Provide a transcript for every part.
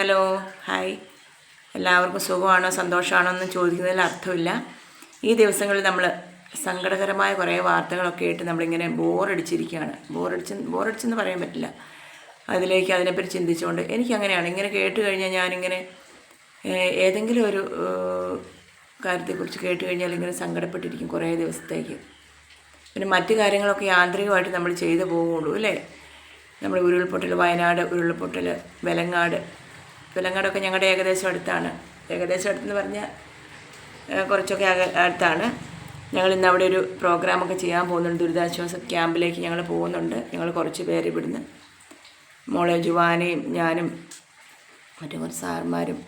Hello hi. എല്ലാവർക്കും സുഖമാണോ സന്തോഷമാണോ എന്ന് ചോദിക്കുന്നതിൽ അർത്ഥമില്ല. ഈ ദിവസങ്ങളിൽ നമ്മൾ സങ്കടകരമായ കുറേ വാർത്തകളൊക്കെ ആയിട്ട് നമ്മളിങ്ങനെ ബോറടിച്ചിരിക്കുകയാണ്. ബോറടിച്ച് ബോറടിച്ചെന്ന് പറയാൻ പറ്റില്ല. അതിലേക്ക് അതിനെപ്പറ്റി ചിന്തിച്ചുകൊണ്ട് എനിക്കങ്ങനെയാണ്. ഇങ്ങനെ കേട്ട് കഴിഞ്ഞാൽ ഞാനിങ്ങനെ ഏതെങ്കിലും ഒരു കാര്യത്തെക്കുറിച്ച് കേട്ട് കഴിഞ്ഞാൽ ഇങ്ങനെ സങ്കടപ്പെട്ടിരിക്കും കുറേ ദിവസത്തേക്ക്. പിന്നെ മറ്റു കാര്യങ്ങളൊക്കെ യാന്ത്രികമായിട്ട് നമ്മൾ ചെയ്തു പോവുള്ളൂ അല്ലേ? നമ്മൾ ഉരുൾപൊട്ടൽ വയനാട് ഉരുൾപൊട്ടൽ വെലങ്ങാട് വെലങ്ങാടൊക്കെ ഞങ്ങളുടെ ഏകദേശം അടുത്താണ്. ഏകദേശം അടുത്തെന്ന് പറഞ്ഞാൽ കുറച്ചൊക്കെ അടുത്താണ്. ഞങ്ങൾ ഇന്ന് അവിടെ ഒരു പ്രോഗ്രാമൊക്കെ ചെയ്യാൻ പോകുന്നുണ്ട്. ദുരിതാശ്വാസ ക്യാമ്പിലേക്ക് ഞങ്ങൾ പോകുന്നുണ്ട്. ഞങ്ങൾ കുറച്ച് പേര് ഇവിടുന്ന്. മോളെ ജുവാനയും ഞാനും മറ്റു കുറച്ച് സാർമാരും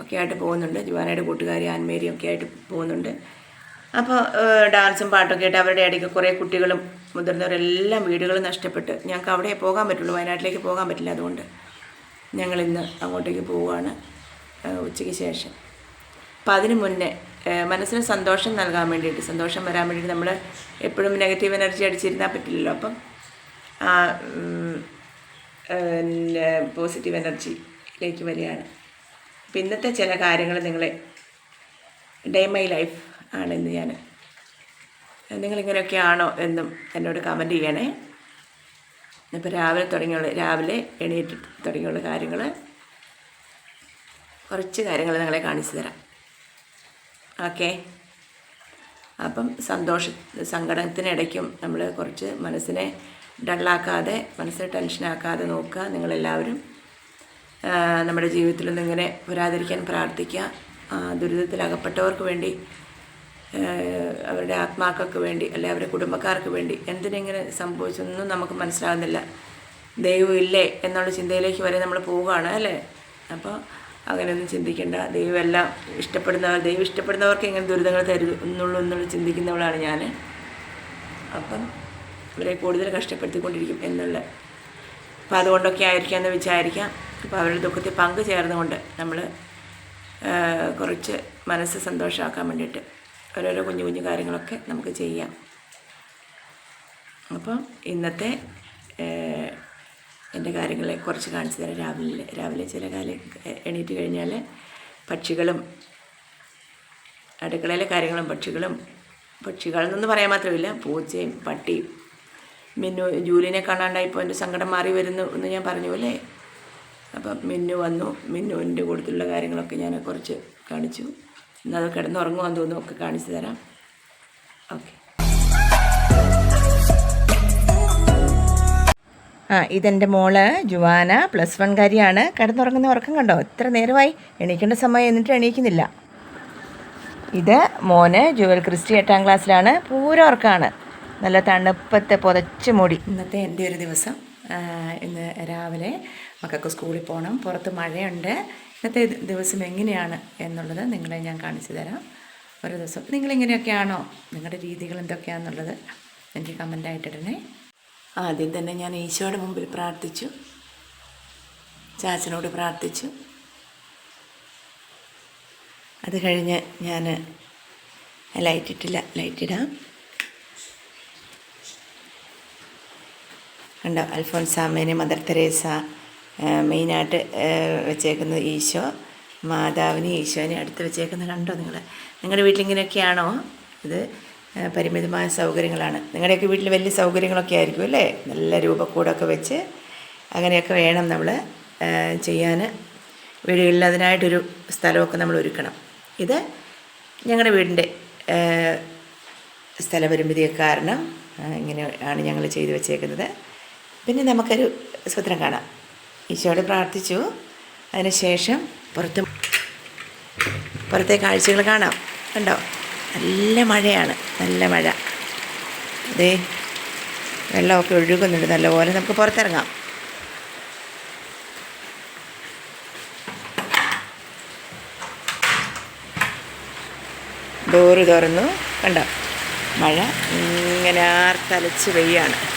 ഒക്കെ ആയിട്ട് പോകുന്നുണ്ട്. ജുവാനയുടെ കൂട്ടുകാരി ആൻമേരിയും ഒക്കെ ആയിട്ട് പോകുന്നുണ്ട്. അപ്പോൾ ഡാൻസും പാട്ടൊക്കെ ആയിട്ട് അവരുടെ ഇടയ്ക്ക് കുറേ കുട്ടികളും മുതിർന്നവരെല്ലാം വീടുകൾ നഷ്ടപ്പെട്ട് ഞങ്ങൾക്ക് അവിടെ പോകാൻ പറ്റുള്ളൂ. വയനാട്ടിലേക്ക് പോകാൻ പറ്റില്ല അതുകൊണ്ട്. ഞങ്ങൾ ഇന്ന് അങ്ങോട്ടേക്ക് പോവുകയാണ് ഉച്ചയ്ക്ക് ശേഷം. അപ്പം അതിന് മുന്നേ മനസ്സിന് സന്തോഷം നൽകാൻ വേണ്ടിയിട്ട് സന്തോഷം വരാൻ വേണ്ടിയിട്ട് നമ്മൾ എപ്പോഴും നെഗറ്റീവ് എനർജി അടിച്ചിരുന്നാൽ പറ്റില്ലല്ലോ. അപ്പം പോസിറ്റീവ് എനർജിയിലേക്ക് വരികയാണ്. അപ്പം ഇന്നത്തെ ചില കാര്യങ്ങൾ നിങ്ങളെ ഡേ മൈ ലൈഫ് ആണ് ഇന്ന് ഞാൻ നിങ്ങളിങ്ങനെയൊക്കെയാണോ എന്നും എന്നോട് കമന്റ് ചെയ്യണേ. ഇപ്പോൾ രാവിലെ തുടങ്ങിയുള്ള രാവിലെ എണീറ്റ് തുടങ്ങിയുള്ള കാര്യങ്ങൾ കുറച്ച് കാര്യങ്ങൾ നിങ്ങളെ കാണിച്ചു തരാം. ഓക്കെ? അപ്പം സന്തോഷ സങ്കടത്തിനിടയ്ക്കും നമ്മൾ കുറച്ച് മനസ്സിനെ ഡള്ളാക്കാതെ മനസ്സിനെ ടെൻഷനാക്കാതെ നോക്കുക. നിങ്ങളെല്ലാവരും നമ്മുടെ ജീവിതത്തിലൊന്നും ഇങ്ങനെ വരാതിരിക്കാൻ പ്രാർത്ഥിക്കുക. ദുരിതത്തിലകപ്പെട്ടവർക്ക് വേണ്ടി അവരുടെ ആത്മാക്കൾക്ക് വേണ്ടി അല്ലെ അവരുടെ കുടുംബക്കാർക്ക് വേണ്ടി എന്തിനെങ്ങനെ സംഭവിച്ചൊന്നും നമുക്ക് മനസ്സിലാകുന്നില്ല. ദൈവം ഇല്ലേ എന്നുള്ള ചിന്തയിലേക്ക് വരെ നമ്മൾ പോവുകയാണ് അല്ലേ? അപ്പോൾ അങ്ങനെയൊന്നും ചിന്തിക്കേണ്ട. ദൈവം എല്ലാം ഇഷ്ടപ്പെടുന്നവർ ദൈവം ഇഷ്ടപ്പെടുന്നവർക്ക് എങ്ങനെ ദുരിതങ്ങൾ തരുന്നുള്ളൂ എന്നുള്ളൂ ചിന്തിക്കുന്നവളാണ് ഞാൻ. അപ്പം അവരെ കൂടുതൽ കഷ്ടപ്പെടുത്തിക്കൊണ്ടിരിക്കും എന്നുള്ള. അപ്പോൾ അതുകൊണ്ടൊക്കെ ആയിരിക്കാം എന്ന് വിചാരിക്കാം. അപ്പോൾ അവരുടെ ദുഃഖത്തിൽ പങ്കു ചേർന്നുകൊണ്ട് നമ്മൾ കുറച്ച് മനസ്സ് സന്തോഷമാക്കാൻ വേണ്ടിയിട്ട് ഓരോരോ കുഞ്ഞു കുഞ്ഞു കാര്യങ്ങളൊക്കെ നമുക്ക് ചെയ്യാം. അപ്പം ഇന്നത്തെ എന്റെ കാര്യങ്ങളെ കുറച്ച് കാണിച്ചു തരാം. രാവിലെ രാവിലെ ചില കാലം എണീറ്റ് കഴിഞ്ഞാൽ പക്ഷികളും അടുക്കളയിലെ കാര്യങ്ങളും പക്ഷികളും പക്ഷികളെന്നൊന്നും പറയാൻ മാത്രമില്ല പൂച്ചയും പട്ടിയും മിന്നു ജൂലിനെ കാണാണ്ടായിപ്പോൾ എന്റെ സങ്കടം മാറി വരുന്നു എന്ന് ഞാൻ പറഞ്ഞു അല്ലേ? അപ്പം മിന്നു വന്നു. മിന്നുവിന്റെ കൂടുതലുള്ള കാര്യങ്ങളൊക്കെ ഞാൻ കുറച്ച് കാണിച്ചു. എന്നാൽ അത് കിടന്നുറങ്ങുവാന്ന് തോന്നുന്നു ഒക്കെ കാണിച്ചു തരാം. ഓക്കെ. ആ ഇതെന്റെ മോൾ ജുവാന പ്ലസ് വൺ കാരിയാണ്. കിടന്നുറങ്ങുന്ന ഉറക്കം കണ്ടോ? എത്ര നേരമായി എണീക്കേണ്ട സമയം എന്നിട്ട് എണീക്കുന്നില്ല. ഇത് മോന് ജുവൽ ക്രിസ്റ്റി എട്ടാം ക്ലാസ്സിലാണ്. പൂര ഉറക്കമാണ് നല്ല തണുപ്പത്തെ പുതച്ച് മൂടി. ഇന്നത്തെ എന്റെ ഒരു ദിവസം ഇന്ന് രാവിലെ മക്കൾക്ക് സ്കൂളിൽ പോകണം പുറത്ത് മഴയുണ്ട്. ഇന്നത്തെ ദിവസം എങ്ങനെയാണ് എന്നുള്ളത് നിങ്ങളെ ഞാൻ കാണിച്ചു തരാം. ഒരു ദിവസം നിങ്ങളിങ്ങനെയൊക്കെയാണോ? നിങ്ങളുടെ രീതികൾ എന്തൊക്കെയാണെന്നുള്ളത് എനിക്ക് കമന്റായിട്ട് ഇടണേ ആദ്യം തന്നെ ഞാൻ ഈശോയുടെ മുമ്പിൽ പ്രാർത്ഥിച്ചു. ചാച്ചനോട് പ്രാർത്ഥിച്ചു. അത് കഴിഞ്ഞ് ഞാൻ ലൈറ്റ് ഇട്ടില്ല. ലൈറ്റ് ഇടാം. കണ്ടോ? അൽഫോൻസാമേനെ മദർ തെരേസ മെയിനായിട്ട് വെച്ചേക്കുന്നത് ഈശോ. മാതാവിനെ ഈശോനെ അടുത്ത് വെച്ചേക്കുന്നത് കണ്ടോ നിങ്ങൾ നിങ്ങളുടെ വീട്ടിലിങ്ങനെയൊക്കെയാണോ ഇത്? പരിമിതമായ സൗകര്യങ്ങളാണ്. നിങ്ങളുടെയൊക്കെ വീട്ടിൽ വലിയ സൗകര്യങ്ങളൊക്കെ ആയിരിക്കും അല്ലേ? നല്ല രൂപക്കൂടൊക്കെ വെച്ച് അങ്ങനെയൊക്കെ വേണം നമ്മൾ ചെയ്യാൻ വീടുകളിൽ അതിനായിട്ടൊരു സ്ഥലമൊക്കെ നമ്മൾ ഒരുക്കണം. ഇത് ഞങ്ങളുടെ വീടിന്റെ സ്ഥലപരിമിതി കാരണം ഇങ്ങനെയാണ് ഞങ്ങൾ ചെയ്തു വെച്ചേക്കുന്നത്. പിന്നെ നമുക്കൊരു സ്വത്രം കാണാം. ഈശോയോട് പ്രാർത്ഥിച്ചു. അതിനുശേഷം പുറത്ത് പുറത്തെ കാഴ്ചകൾ കാണാം. കണ്ടോ? നല്ല മഴയാണ്. നല്ല മഴ. അതേ വെള്ളമൊക്കെ ഒഴുകുന്നുണ്ട്. നല്ലപോലെ നമുക്ക് പുറത്തിറങ്ങാം. ഡോറ് തുറന്നു. കണ്ടോ? മഴ ഇങ്ങനെ ആർത്തലച്ച് പെയ്യാണ്.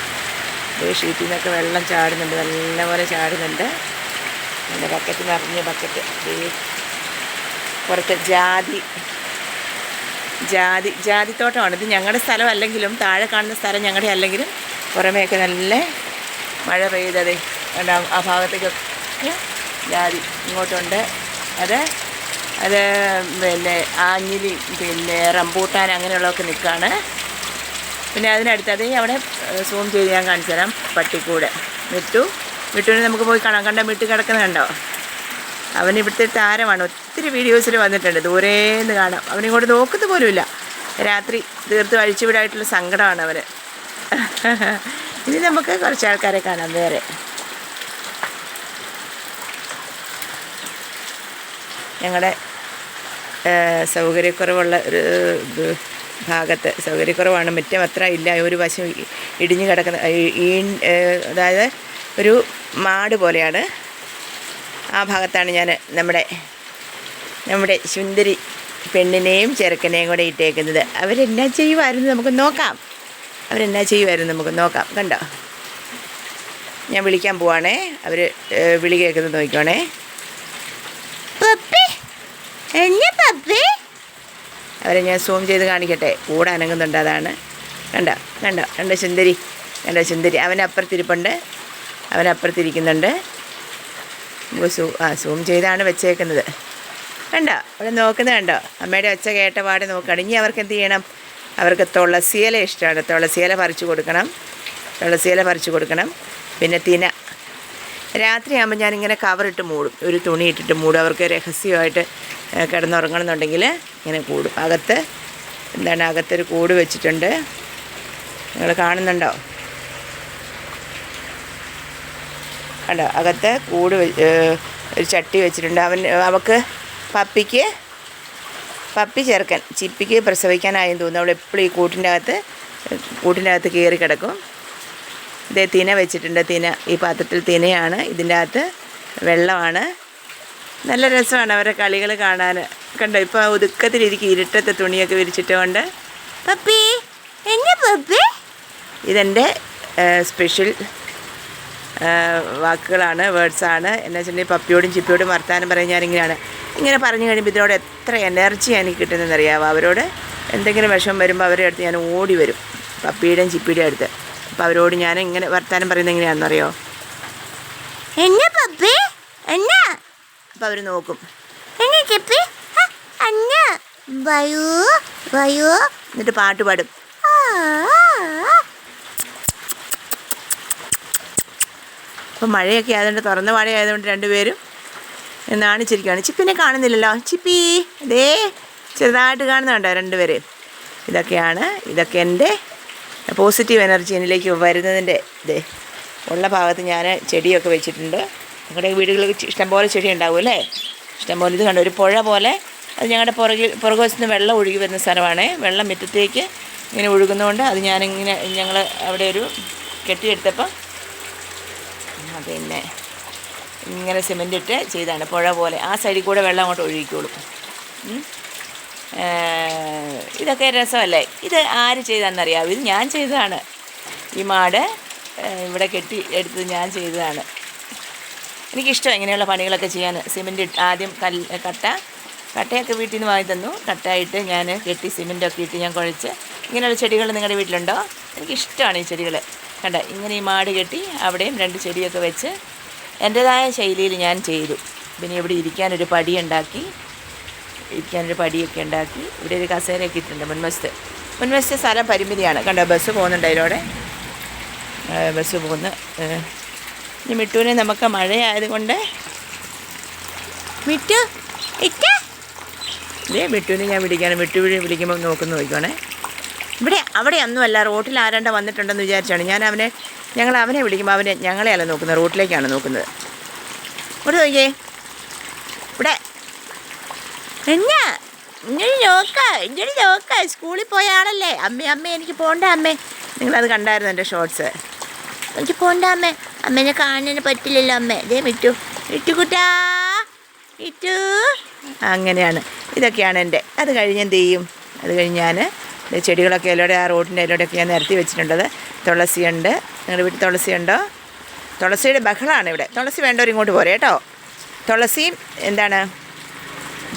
ഈ ഷീറ്റിൽ നിന്നൊക്കെ വെള്ളം ചാടുന്നുണ്ട് നല്ലപോലെ ചാടുന്നുണ്ട്. എന്റെ ബക്കറ്റ് നിറഞ്ഞ ബക്കറ്റ് ഈ പുറത്ത് ജാതി ജാതി ജാതിത്തോട്ടമാണ്. ഇത് ഞങ്ങളുടെ സ്ഥലമല്ലെങ്കിലും താഴെ കാണുന്ന സ്ഥലം ഞങ്ങളുടെ അല്ലെങ്കിലും പുറമേയൊക്കെ നല്ല മഴ പെയ്തതേ ആ ഭാഗത്തേക്കൊക്കെ ജാതി ഇങ്ങോട്ടുണ്ട്. അത് അത് പിന്നെ ആഞ്ഞിലി പിന്നെ റംബൂട്ടാൻ അങ്ങനെയുള്ളതൊക്കെ നിൽക്കുകയാണ് പിന്നെ അതിനടുത്ത് അതേ അവിടെ സൂം ചെയ്ത് ഞാൻ കാണിച്ചു തരാം പട്ടിക്കൂടെ. വിട്ടു വിട്ടുവിനെ നമുക്ക് പോയി കാണാം. കണ്ട വീട്ടിൽ കിടക്കുന്നത് കണ്ടോ? അവൻ ഇവിടുത്തെ താരമാണ്. ഒത്തിരി വീഡിയോസിൽ വന്നിട്ടുണ്ട്. ദൂരേന്ന് കാണാം. അവനിങ്ങോട്ട് നോക്കുന്നത് പോലുമില്ല. രാത്രി തീർത്തും അഴിച്ചുവിടായിട്ടുള്ള സങ്കടമാണ് അവന്. ഇനി നമുക്ക് കുറച്ച് ആൾക്കാരെ കാണാം വേറെ. ഞങ്ങളുടെ സൗകര്യക്കുറവുള്ള ഒരു ഭാഗത്ത് സൗകര്യക്കുറവാണ്. മുറ്റം അത്ര ഇല്ല. ഒരു വശം ഇടിഞ്ഞു കിടക്കുന്ന ഈ- അതായത് ഒരു മാട് പോലെയാണ്. ആ ഭാഗത്താണ് ഞാൻ നമ്മുടെ നമ്മുടെ സുന്ദരി പെണ്ണിനെയും ചെറുക്കനെയും കൂടെ ഇട്ടേക്കുന്നത്. അവരെന്നാ ചെയ്യുമായിരുന്നു നമുക്ക് നോക്കാം. അവരെന്നാ ചെയ്യുമായിരുന്നു നമുക്ക് നോക്കാം. കണ്ടോ? ഞാൻ വിളിക്കാൻ പോവാണേ. അവർ വിളി കേൾക്കുന്നത് നോക്കിക്കോണേ. പപ്പി? എന്നെ പപ്പി? അവരെ ഞാൻ സൂം ചെയ്ത് കാണിക്കട്ടെ. കൂടെ അനങ്ങുന്നുണ്ട് അതാണ്. കണ്ട? കണ്ട? കണ്ട സുന്ദരി? കണ്ട സുന്ദരി? അവനപ്പുറത്തിരിപ്പുണ്ട് അവനപ്പുറത്തിരിക്കുന്നുണ്ട് സൂ ആ സൂം ചെയ്താണ് വെച്ചേക്കുന്നത്. കണ്ടോ? അവിടെ നോക്കുന്നത് കണ്ടോ? അമ്മയുടെ ഒച്ച കേട്ട പാടെ നോക്കുകയാണ്. ഇനി അവർക്ക് എന്ത് ചെയ്യണം? അവർക്ക് തുളസിയില ഇഷ്ടമാണ്. തുളസിയില പറിച്ചു കൊടുക്കണം. തുളസിയില പറിച്ചു കൊടുക്കണം. പിന്നെ തിന. രാത്രിയാകുമ്പോൾ ഞാനിങ്ങനെ കവറിട്ട് മൂടും. ഒരു തുണി ഇട്ടിട്ട് മൂടും. അവർക്ക് രഹസ്യമായിട്ട് കിടന്നുറങ്ങണമെന്നുണ്ടെങ്കിൽ ഇങ്ങനെ കൂട്. അകത്ത് എന്താണ് അകത്തൊരു കൂട് വെച്ചിട്ടുണ്ട്. നിങ്ങൾ കാണുന്നുണ്ടോ? കണ്ടോ? അകത്ത് കൂട് ഒരു ചട്ടി വെച്ചിട്ടുണ്ട്. അവൻ അവക്ക് പപ്പിക്ക് പപ്പി ചേർക്കാൻ ചിപ്പിക്ക് പ്രസവിക്കാനായെന്ന് തോന്നുന്നു. അവൾ എപ്പോഴും ഈ കൂട്ടിന്റെ അകത്ത് കൂട്ടിന്റെ അകത്ത് കയറി കിടക്കും. ഇതേ തിന വെച്ചിട്ടുണ്ട്. തിന ഈ പാത്രത്തിൽ തിനയാണ്. ഇതിന്റെ അകത്ത് വെള്ളമാണ്. നല്ല രസമാണ് അവരുടെ കളികൾ കാണാൻ. കണ്ടോ ഇപ്പോൾ ഒതുക്കത്തിലിരിക്കും ഇരുട്ടത്തെ തുണിയൊക്കെ വിരിച്ചിട്ടുകൊണ്ട്. പപ്പി എന്നെ പപ്പി? ഇതെന്റെ സ്പെഷ്യൽ വാക്കുകളാണ് വേർഡ്സാണ്. എന്നു വെച്ചിട്ടുണ്ടെങ്കിൽ പപ്പിയോടും ചിപ്പിയോടും വർത്താനം പറയും ഞാനിങ്ങനെയാണ്. ഇങ്ങനെ പറഞ്ഞു കഴിയുമ്പോൾ ഇതിനോട് എത്ര എനർജി എനിക്ക് കിട്ടുന്നതെന്ന് അറിയാമോ അവരോട്? എന്തെങ്കിലും വിഷമം വരുമ്പോൾ അവരുടെ അടുത്ത് ഞാൻ ഓടി വരും പപ്പിയുടെയും ചിപ്പിയുടെയും അടുത്ത്. അപ്പോൾ അവരോട് ഞാൻ ഇങ്ങനെ വർത്താനം പറയുന്നത് എങ്ങനെയാണെന്നറിയോ? എന്നെ പപ്പി? എന്നാ? അപ്പം അവർ നോക്കും. എങ്ങനെ ചിപ്പി? അന്ന വയൂ വയൂ എന്നിട്ട് പാട്ട് പാടും. അപ്പം മഴയൊക്കെ ആയതുകൊണ്ട് തുറന്ന മഴ ആയതുകൊണ്ട് രണ്ടുപേരും നാണിച്ചിരിക്കുകയാണ് ചിപ്പിനെ കാണുന്നില്ലല്ലോ. ചിപ്പി അതേ ചെറുതായിട്ട് കാണുന്നുണ്ടോ രണ്ടുപേരെ? ഇതൊക്കെയാണ് ഇതൊക്കെ എന്റെ പോസിറ്റീവ് എനർജി എന്നിലേക്ക് വരുന്നതിന്റെ ഇത്. ഉള്ള ഭാഗത്ത് ഞാൻ ചെടിയൊക്കെ വെച്ചിട്ടുണ്ട്. ഞങ്ങളുടെ വീടുകളിൽ ഇഷ്ടംപോലെ ചെടി ഉണ്ടാവും അല്ലേ? ഇഷ്ടംപോലെ ഇത് കണ്ട? ഒരു പുഴ പോലെ. അത് ഞങ്ങളുടെ പുറകിൽ പുറകുവശത്ത് നിന്ന് വെള്ളം ഒഴുകി വരുന്ന സ്ഥലമാണ്. വെള്ളം മുറ്റത്തേക്ക് ഇങ്ങനെ ഒഴുകുന്നതുകൊണ്ട് അത് ഞാനിങ്ങനെ ഞങ്ങൾ അവിടെ ഒരു കെട്ടിയെടുത്തപ്പം പിന്നെ ഇങ്ങനെ സിമെന്റ് ഇട്ട് ചെയ്താണ് പുഴ പോലെ. ആ സൈഡിൽ കൂടെ വെള്ളം അങ്ങോട്ട് ഒഴുകിക്കോളും. ഇതൊക്കെ രസമല്ലേ? ഇത് ആര് ചെയ്താണെന്നറിയാമോ ഇത് ഞാൻ ചെയ്തതാണ്. ഈ മാട് ഇവിടെ കെട്ടി എടുത്തത് ഞാൻ ചെയ്തതാണ്. എനിക്കിഷ്ടം ഇങ്ങനെയുള്ള പണികളൊക്കെ ചെയ്യാൻ. സിമെന്റ് ഇട്ട് ആദ്യം കല്ല് കട്ട കട്ടയൊക്കെ വീട്ടിൽ നിന്ന് വാങ്ങി തന്നു. കട്ടയിട്ട് ഞാൻ കെട്ടി സിമെന്റൊക്കെ ഇട്ട് ഞാൻ കുഴച്ച്. ഇങ്ങനെയുള്ള ചെടികൾ നിങ്ങളുടെ വീട്ടിലുണ്ടോ? എനിക്കിഷ്ടമാണ് ഈ ചെടികൾ. കണ്ട ഇങ്ങനെ ഈ മാട് കെട്ടി അവിടെയും രണ്ട് ചെടിയൊക്കെ വെച്ച് എന്റെതായ ശൈലിയിൽ ഞാൻ ചെയ്തു. പിന്നെ ഇവിടെ ഇരിക്കാനൊരു പടി ഉണ്ടാക്കി. ഇരിക്കാനൊരു പടിയൊക്കെ ഉണ്ടാക്കി. ഇവിടെ ഒരു കസേരയൊക്കെ ഇട്ടിട്ടുണ്ട് മുൻവശത്ത്. മുൻവശത്തെ സ്ഥലം പരിമിതിയാണ്. കണ്ടോ ബസ് പോകുന്നുണ്ട് അതിലൂടെ. ബസ് പോകുന്നു. ഇനി മിട്ടുവിനെ നമുക്ക് മഴയായതുകൊണ്ട് മിട്ടു ഇതേ മിട്ടുവിനെ ഞാൻ വിളിക്കാണ്. മിട്ടു വിഴി വിളിക്കുമ്പോൾ നോക്കുന്നു നോക്കിക്കോണേ. ഇവിടെ അവിടെ ഒന്നുമല്ല റോട്ടിൽ ആരാണ്ട വന്നിട്ടുണ്ടെന്ന് വിചാരിച്ചാണ്. ഞാൻ അവനെ ഞങ്ങൾ അവനെ വിളിക്കുമ്പോൾ അവനെ ഞങ്ങളെ ഞങ്ങളെയല്ല നോക്കുന്നത്? റോട്ടിലേക്കാണ് നോക്കുന്നത്. ഇവിടെ നോക്കിയേ. ഇവിടെ. എന്നാ ഇങ്ങനെ നോക്ക ഇങ്ങനെ നോക്ക. സ്കൂളിൽ പോയ ആളല്ലേ? അമ്മേ അമ്മേ എനിക്ക് പോണ്ട അമ്മേ. നിങ്ങളത് കണ്ടായിരുന്നു എന്റെ ഷോർട്സ് എനിക്ക് പോണ്ട അമ്മേ. അമ്മേനെ കാണാൻ പറ്റില്ലല്ലോ അമ്മേ. ദേ മിറ്റു കുട്ടാ. ഇട്ടു അങ്ങനെയാണ്. ഇതൊക്കെയാണ് എന്റെ. അത് കഴിഞ്ഞ് എന്ത് ചെയ്യും? അത് കഴിഞ്ഞ് ഞാൻ ചെടികളൊക്കെ അതിലൂടെ ആ റോഡിന്റെ അതിലൂടെയൊക്കെ ഞാൻ നിരത്തി വെച്ചിട്ടുണ്ടത് തുളസിയുണ്ട്. നിങ്ങളുടെ വീട്ടിൽ തുളസിയുണ്ടോ? തുളസിയുടെ ബഹളമാണ് ഇവിടെ. തുളസി വേണ്ടവർ ഇങ്ങോട്ട് പോരെ കേട്ടോ. തുളസിയും എന്താണ്?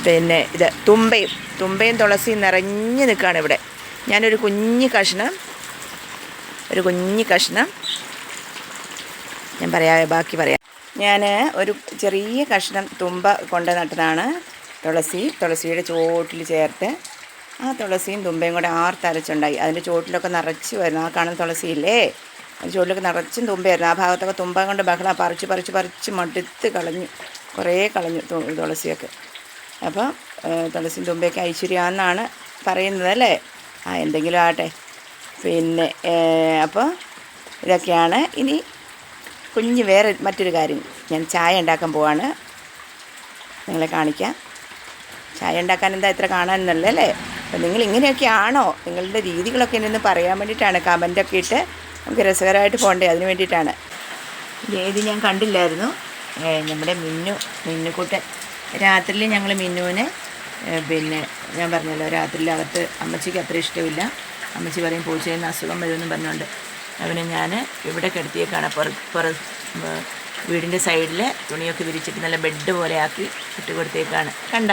പിന്നെ ഇത് തുമ്പയും. തുമ്പയും തുളസിയും നിറഞ്ഞു നിൽക്കുകയാണ് ഇവിടെ. ഞാനൊരു കുഞ്ഞു കഷ്ണം ഒരു കുഞ്ഞു കഷ്ണം ഞാൻ പറയാം ബാക്കി പറയാം. ഞാൻ ഒരു ചെറിയ കഷ്ണം തുമ്പ കൊണ്ട് നട്ടതാണ് തുളസി. തുളസിയുടെ ചോട്ടിൽ ചേർത്ത് ആ തുളസിയും തുമ്പയും കൂടെ ആർത്തരച്ചുണ്ടായി അതിന്റെ ചോട്ടിലൊക്കെ നിറച്ച് വരുന്നു. ആ കാണുന്ന തുളസിയില്ലേ? അതിന്റെ ചോട്ടിലൊക്കെ നിറച്ചും തുമ്പയായിരുന്നു ആ ഭാഗത്തൊക്കെ തുമ്പ കൊണ്ട് ബഹളം പറിച്ച് പറിച്ച് പറിച്ച് മടുത്ത് കളഞ്ഞു. കുറേ കളഞ്ഞു തുളസിയൊക്കെ. അപ്പോൾ തുളസിയും തുമ്പയൊക്കെ ഐശ്വര്യമാണെന്നാണ് പറയുന്നത് അല്ലേ? ആ എന്തെങ്കിലും ആട്ടെ പിന്നെ അപ്പോൾ ഇതൊക്കെയാണ്. ഇനി കുഞ്ഞ് വേറെ മറ്റൊരു കാര്യം. ഞാൻ ചായ ഉണ്ടാക്കാൻ പോവാണ്. നിങ്ങളെ കാണിക്കാം. ചായ ഉണ്ടാക്കാൻ എന്താ ഇത്ര കാണാനെന്നല്ലേ അല്ലേ? അപ്പം നിങ്ങൾ ഇങ്ങനെയൊക്കെയാണോ നിങ്ങളുടെ രീതികളൊക്കെ എന്നൊന്ന് പറയാൻ വേണ്ടിയിട്ടാണ് കമന്റൊക്കെ ഇട്ട് നമുക്ക് രസകരമായിട്ട് പോകണ്ടേ? അതിന് വേണ്ടിയിട്ടാണ്. ഇത് ഞാൻ കണ്ടില്ലായിരുന്നു. നമ്മുടെ മിന്നു മിന്നുക്കൂട്ടൻ രാത്രിയിൽ ഞങ്ങൾ മിന്നുവിനെ പിന്നെ ഞാൻ പറഞ്ഞല്ലോ രാത്രിയിൽ അകത്ത് അമ്മച്ചിക്ക് അത്ര ഇഷ്ടമില്ല. അമ്മച്ചി പറയും പൂച്ചയെന്ന് അസുഖം വരുമെന്ന് പറഞ്ഞുകൊണ്ട്. അവനെ ഞാൻ ഇവിടെ കിടത്തിയേക്കാണ്. പുറ പുറ വീടിന്റെ സൈഡിൽ തുണിയൊക്കെ വിരിച്ചിട്ട് നല്ല ബെഡ് പോലെ ആക്കി ഇട്ട് കൊടുത്തേക്കാണ്. കണ്ട?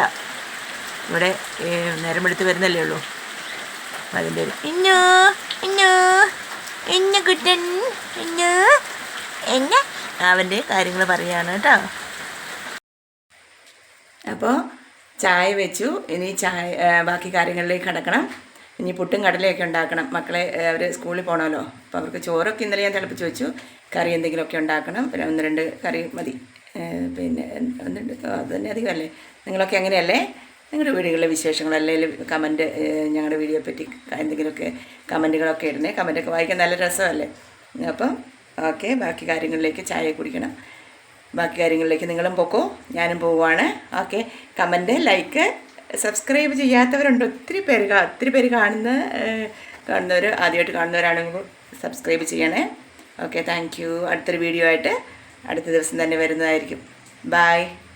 ഇവിടെ നേരമെടുത്ത് വരുന്നല്ലേ ഉള്ളൂ. അതിന്റെ ഒരു ഇന്നോ ഇന്നോ ഇന്ന കുട്ടൻ ഇന്നോ എന്ന അവന്റെ കാര്യങ്ങൾ പറയാണ് കേട്ടോ. അപ്പോൾ ചായ വെച്ചു. ഇനി ചായ ബാക്കി കാര്യങ്ങളിലേക്ക് കിടക്കണം. ഇനി പുട്ടും കടലയൊക്കെ ഉണ്ടാക്കണം. മക്കളെ അവർ സ്കൂളിൽ പോകണമല്ലോ അപ്പോൾ അവർക്ക് ചോറൊക്കെ ഇന്നലെ ഞാൻ തിളപ്പിച്ച് വെച്ചു. കറി എന്തെങ്കിലുമൊക്കെ ഉണ്ടാക്കണം. പിന്നെ ഒന്ന് രണ്ട് കറി മതി. പിന്നെ ആ, അത് തന്നെ അധികമല്ലേ നിങ്ങളൊക്കെ എങ്ങനെയല്ലേ നിങ്ങളുടെ വീടുകളിലെ വിശേഷങ്ങൾ അല്ലെങ്കിൽ കമന്റ് ഞങ്ങളുടെ വീഡിയോയെ പറ്റി എന്തെങ്കിലുമൊക്കെ കമന്റുകളൊക്കെ ഇടുന്നേ. കമന്റൊക്കെ വായിക്കാൻ നല്ല രസമല്ലേ? അപ്പം ഓക്കെ ബാക്കി കാര്യങ്ങളിലേക്ക് ചായ കുടിക്കണം. ബാക്കി കാര്യങ്ങളിലേക്ക് നിങ്ങളും പൊക്കോ. ഞാനും പോവുകയാണ് ഓക്കെ കമന്റ് ലൈക്ക് സബ്സ്ക്രൈബ് ചെയ്യാത്തവരുണ്ട്. ഒത്തിരി പേര് ഒത്തിരി പേര് കാണുന്ന കാണുന്നവർ ആദ്യമായിട്ട് കാണുന്നവരാണെങ്കിൽ സബ്സ്ക്രൈബ് ചെയ്യണേ. Okay thank you. അടുത്തൊരു വീഡിയോ ആയിട്ട് അടുത്ത ദിവസം തന്നെ വരുന്നതായിരിക്കും. ബായ്